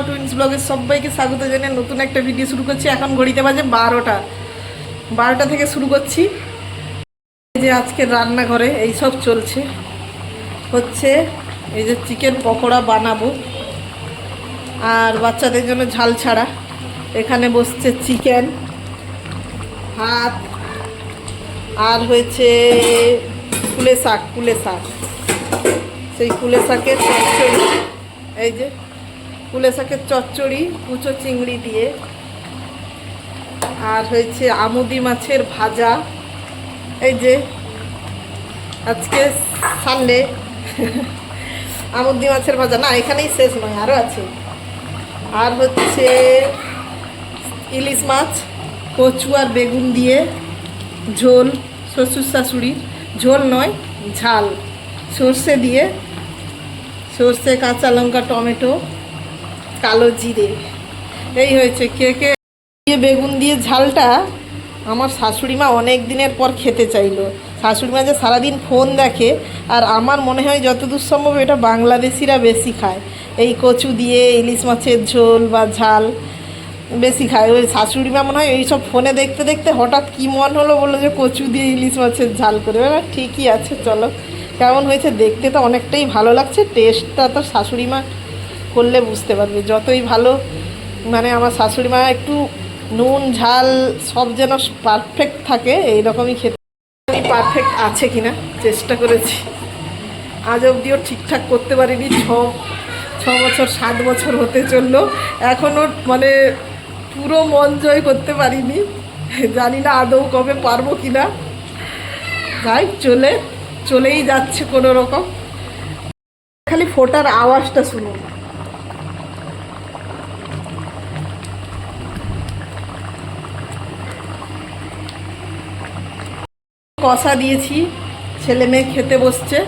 Anupama twins ব্লগের সবাইকে স্বাগত জানিয়ে নতুন একটা ভিডিও শুরু করছি। এখন ঘড়িতে বাজে বারোটা। বারোটা থেকে শুরু করছি। যে আজকে রান্নাঘরে এই সব চলছে। হচ্ছে এই যে চিকেন পকোড়া বানাবো। আর বাচ্চাদের জন্য ঝাল ছাড়া। এখানে বসছে চিকেন ভাত, আর হয়েছে কুলে শাক কুলে শাক। সেই কুলে শাকের এই যে কুলে শাকের চচ্চড়ি, কুচো চিংড়ি দিয়ে। আর হয়েছে আমুদি মাছের ভাজা। এই যে, আজকে সানডে। আমুদি মাছের ভাজা। না, এখানেই শেষ নয় আরও আছে। আর হচ্ছে ইলিশ মাছ, কচু আর বেগুন দিয়ে ঝোল, শ্বশুর শাশুড়ির। ঝোল নয়, ঝাল। সর্ষে দিয়ে, সর্ষে, কাঁচা লঙ্কা, টমেটো কালো জিরে। এই হয়েছে কে কে দিয়ে বেগুন দিয়ে ঝালটা আমার শাশুড়িমা অনেক দিনের পর খেতে চাইলো। শাশুড়িমা যে সারাদিন ফোন দেখে, আর আমার মনে হয় যতদূর সম্ভব এটা বাংলাদেশিরা বেশি খায়। এই কচু দিয়ে, ইলিশ মাছের ঝোল বা ঝাল বেশি খায়। ওই শাশুড়িমা মনে হয় এইসব ফোনে দেখতে দেখতে হঠাৎ কি মন হলো বলল যে কচু দিয়ে, ইলিশ মাছের ঝাল করে। এবার ঠিকই আছে, চলো। কেমন হয়েছে দেখতে তো অনেকটাই ভালো লাগছে টেস্টটা তো শাশুড়ি মা করলে বুঝতে পারবে। যতই ভালো মানে আমার শাশুড়ি মা একটু নুন, ঝাল সব যেন পারফেক্ট থাকে, এইরকমই খেতে। পারফেক্ট আছে কিনা চেষ্টা করেছি। আজ অবধিও ঠিকঠাক করতে পারিনি। ছ ছ বছর, সাত বছর হতে চলল। এখনও মানে পুরো মন জয় করতে পারিনি। জানি না আদৌ কবে পারব কি না যাই, চলে, চলেই যাচ্ছে কোনো রকম খালি ফোটার আওয়াজটা শুনুন। কষা দিয়েছি, ছেলে মেয়ে খেতে বসছে,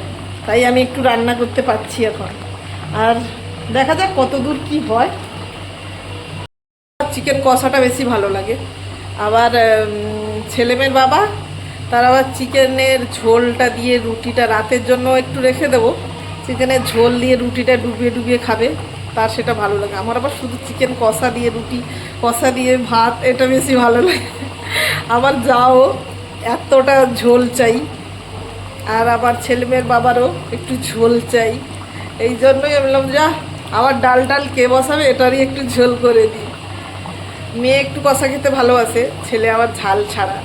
তাই আমি একটু রান্না করতে পারছি এখন। আর দেখা যাক কত দূর কী হয়। চিকেন কষাটা বেশি ভালো লাগে। আবার ছেলেমেয়ের বাবা, তার আবার চিকেনের ঝোলটা দিয়ে রুটিটা রাতের জন্য একটু রেখে দেবো। চিকেনের ঝোল দিয়ে রুটিটা ডুবিয়ে ডুবিয়ে খাবে, তার সেটা ভালো লাগে। আমার আবার শুধু চিকেন কষা দিয়ে রুটি, কষা দিয়ে ভাত, এটা বেশি ভালো লাগে। আবার যাও এতটা ঝোল চাই। আর আবার ছেলেমেয়ের বাবারও একটু ঝোল চাই। এই জন্যই আমি বললাম, যা আবার ডাল ডাল কে বসাবে, এটারই একটু ঝোল করে দিই। মেয়ে একটু কষা খেতে ভালোবাসে, ছেলে আবার ঝাল ছাড়া।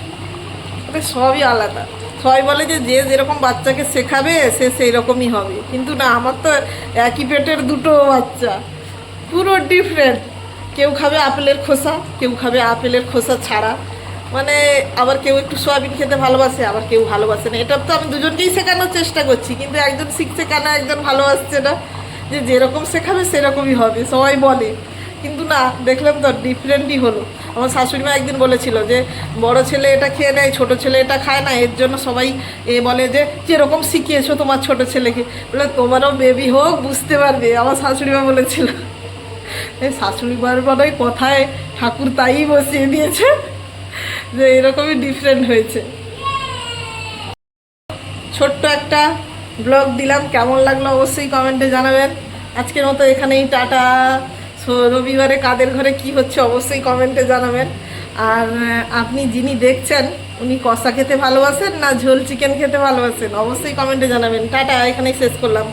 এটা সবই আলাদা। সবাই বলে যে যে যেরকম বাচ্চাকে শেখাবে, সে সেই রকমই হবে। কিন্তু না, আমার তো একই পেটের দুটো বাচ্চা। পুরো ডিফারেন্ট কেউ খাবে আপেলের খোসা, কেউ খাবে আপেলের খোসা ছাড়া। মানে আবার কেউ একটু সোয়াবিন খেতে ভালোবাসে, আবার কেউ ভালোবাসে না। এটা তো আমি দুজনকেই শেখানোর চেষ্টা করছি, কিন্তু একজন শিখছে কেন একজন ভালোবাসছে না। যে যেরকম শেখাবে সেরকমই হবে, সবাই বলে। কিন্তু না, দেখলাম তো ডিফারেন্টই হলো। আমার শাশুড়ি মা একদিন বলেছিল যে, বড় ছেলে এটা খেয়ে নেয়, ছোট ছেলে এটা খায় না। এর জন্য সবাই এ বলে যে, যেরকম শিখিয়েছো তোমার ছোট ছেলেকে। বলে, তোমারও বেবি হোক, বুঝতে পারবে। আমার শাশুড়ি মা বলেছিল। এই শাশুড়ি মার মনে কথায় ঠাকুর তাই বসিয়ে দিয়েছে। যে এরকমই ডিফারেন্ট হয়েছে। ছোট্ট একটা ব্লগ দিলাম, কেমন লাগল অবশ্যই কমেন্টে জানাবেন। আজকের মতো এখানেই টাটা। রবিবারে কাদের ঘরে কি হচ্ছে অবশ্যই কমেন্টে জানাবেন। আর আপনি যিনি দেখছেন, উনি কষা খেতে ভালোবাসেন না ঝোল চিকেন খেতে ভালোবাসেন? অবশ্যই কমেন্টে জানাবেন। টাটা, এখানেই শেষ করলাম।